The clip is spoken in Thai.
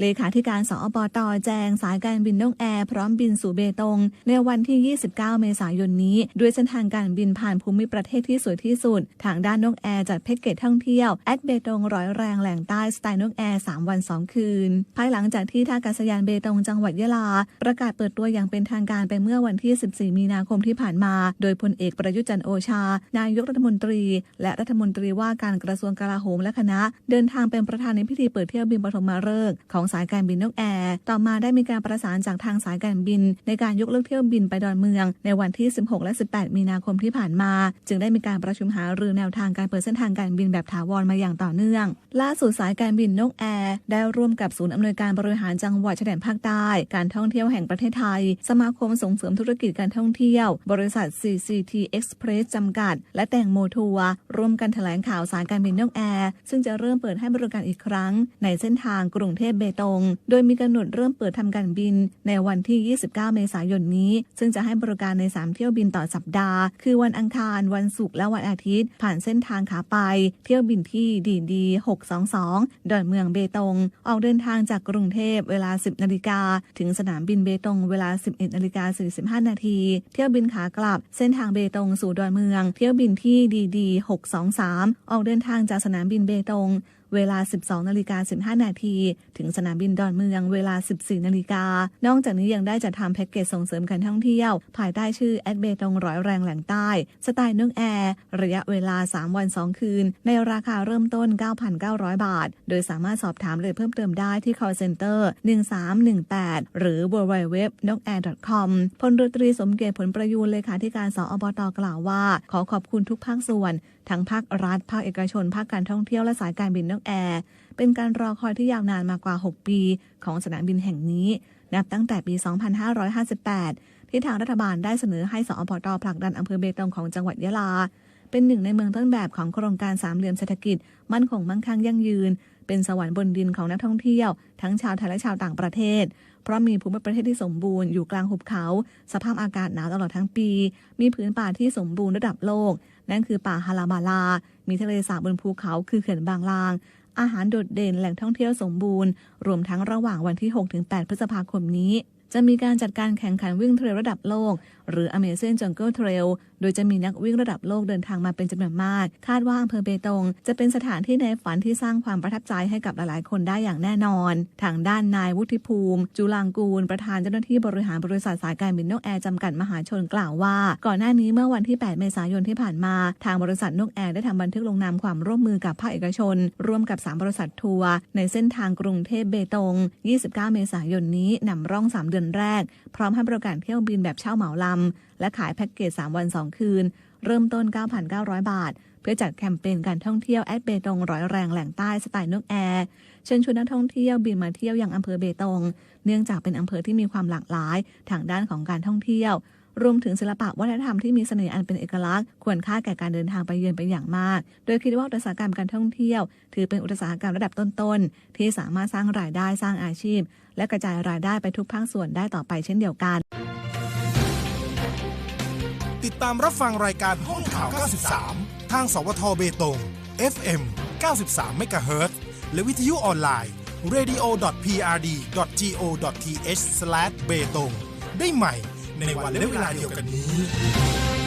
เลขาธิการสอบตแจงสายการบินนกแอร์พร้อมบินสู่เบตง ในวันที่ 29 เมษายนนี้ ด้วยเส้นทางการบินผ่านภูมิประเทศที่สวยที่สุด ทางด้านนกแอร์จัดแพ็กเกจท่องเที่ยวแอดเบตงร้อยแรงแหล่งใต้สไตล์นกแอร์ 3 วัน 2 คืน ภายหลังจากที่ท่าอากาศยานเบตงจังหวัดยะลา ประกาศเปิดตัวอย่างเป็นทางการไปเมื่อวันที่ 14 มีนาคมที่ผ่านมา โดยพลเอกประยุจันโอชา นายกรัฐมนตรี และรัฐมนตรีว่าการกระทรวงกลาโหมและคณะ เดินทางเป็นประธานในพิธีเปิดเที่ยวบินปฐมฤกษ์ของสายการบินนกแอร์ ต่อมาได้มีการประสานจากทางสายการบิน ในการยกเลิกเที่ยวบินไปดอนเมือง ในวันที่ 16 และ 18 มีนาคมที่ผ่านมา จึงได้มีการประชุมหารือแนวทางการเปิดเส้นทางการบินแบบถาวรมาอย่างต่อเนื่อง ล่าสุดสายการบินนกแอร์ได้ร่วมกับศูนย์อำนวยการบริหารจังหวัดชายแดนภาคใต้ การท่องเที่ยวแห่งประเทศไทย สมาคมส่งเสริมธุรกิจการท่องเที่ยว บริษัท CCT Express จำกัด และแต่งโมทัวร์ร่วมกันแถลงข่าวสายการบินนกแอร์ซึ่งจะเริ่มเปิดให้บริการอีกครั้ง ในเส้นทางกรุงเทพเบตงโดยมีกำหนดเริ่มเปิดทำการบินในวันที่ 29 เมษายนนี้ ซึ่งจะให้บริการใน 3 เที่ยวบินต่อสัปดาห์ คือวันอังคาร วันศุกร์และวันอาทิตย์ ผ่านเส้นทางขาไป เที่ยวบินที่ดีดี622 ดอนเมืองเบตง ออกเดินทางจากกรุงเทพเวลา 10 นาฬิกา ถึงสนามบินเบตงเวลา 11 นาฬิกา 45 นาที เที่ยวบินขากลับ เส้นทางเบตงสู่ดอนเมือง เที่ยวบินที่ดีดี623 ออกเดินทางจากสนามบินเบตง เวลา 12นาฬิกา15 นาที ถึงสนามบินดอนเมืองเวลา 14นาฬิกา นอกจากนี้ยังได้จัดทำแพ็กเกจส่งเสริมการท่องเที่ยว ภายใต้ชื่อแอดเบตงร้อยแรงแหล่งใต้ สไตล์นกแอร์ ระยะเวลา 3 วัน 2 คืน ในราคาเริ่มต้น 9,900 บาท โดยสามารถสอบถามรายละเอียเพิ่มเติมได้ที่ call center 1318 หรือ www n o k a i r com พลเรือตรีสมเกียรติผลประยูนเลขาธิการสอบตกล่าวว่า ขอขอบคุณทุกภาคส่วน ทั้งภาครัฐ ภาคเอกชน ภาคการท่องเที่ยวและสายการบินนกแอร์ เป็นการรอคอยที่ยาวนานมากว่า 6 ปี ของสนามบินแห่งนี้ นับตั้งแต่ปี 2558 ที่ทางรัฐบาลได้เสนอให้สอปตผลักดันอำเภอเบตงของจังหวัดยะลา เป็นหนึ่งในเมืองต้นแบบของโครงการสามเหลี่ยมเศรษฐกิจ มั่นคงมั่งคั่งยั่งยืน เป็นสวรรค์บนดินของนักท่องเที่ยว ทั้งชาวไทยและชาวต่างประเทศ เพราะมีภูมิประเทศที่สมบูรณ์อยู่กลางหุบเขา สภาพอากาศหนาวตลอดทั้งปี มีพื้นป่าที่สมบูรณ์ระดับโลก นั่นคือป่าฮาลาบาลา มีทะเลสาบบนภูเขาคือเขื่อนบางลาง อาหารโดดเด่นแหล่งท่องเที่ยวสมบูรณ์ รวมทั้งระหว่างวันที่ 6-8 พฤษภาคมนี้ จะมีการจัดการแข่งขันวิ่งเทรลระดับโลก หรือ Amazing Jungle Trail โดยจะมีนักวิ่งระดับโลกเดินทางมาเป็นจำนวนมาก คาดว่าอำเภอเบตง จะเป็นสถานที่ในฝันที่สร้างความประทับใจให้กับหลายๆ คนได้อย่างแน่นอน ทางด้านนายวุฒิภูมิ จุลางกูล ประธานเจ้าหน้าที่บริหารบริษัทสายการบินนกแอร์จำกัดมหาชนกล่าวว่า ก่อนหน้านี้เมื่อวันที่ 8 เมษายนที่ผ่านมา ทางบริษัทนกแอร์ได้ทำบันทึกลงนามความร่วมมือกับภาคเอกชน ร่วมกับ 3 บริษัททัวร์ในเส้นทางกรุงเทพเบตง 29 เมษายนนี้นำร่อง 3 เดือนแรก พร้อมให้บริการเที่ยวบินแบบเช่าเหมาลำ และขายแพ็กเกจ 3 วัน 2 คืน เริ่มต้น 9,900 บาท เพื่อจัดแคมเปญการท่องเที่ยวแอดเบตงร้อยแรงแหล่งใต้สไตล์นกแอร์เชิญชวนนักท่องเที่ยวบินมาเที่ยวยังอำเภอเบตง เนื่องจากเป็นอำเภอที่มีความหลากหลายทางด้านของการท่องเที่ยว รวมถึงศิลปะวัฒนธรรมที่มีเสน่ห์อันเป็นเอกลักษณ์ควรค่าแก่การเดินทางไปเยือนเป็นอย่างมาก โดยคิดว่าอุตสาหกรรมการท่องเที่ยว ถือเป็นอุตสาหกรรมระดับต้นๆ ที่สามารถสร้างรายได้สร้างอาชีพ และกระจายรายได้ไปทุกภาคส่วนได้ต่อไปเช่นเดียวกัน ติดตามรับฟังรายการห้องข่าว 93 ทาง สวทเบตง FM 93 MHz และวิทยุออนไลน์ radio.prd.go.th/ เบตงได้ใหม่ ในวันและเวลาเดียวกันนี้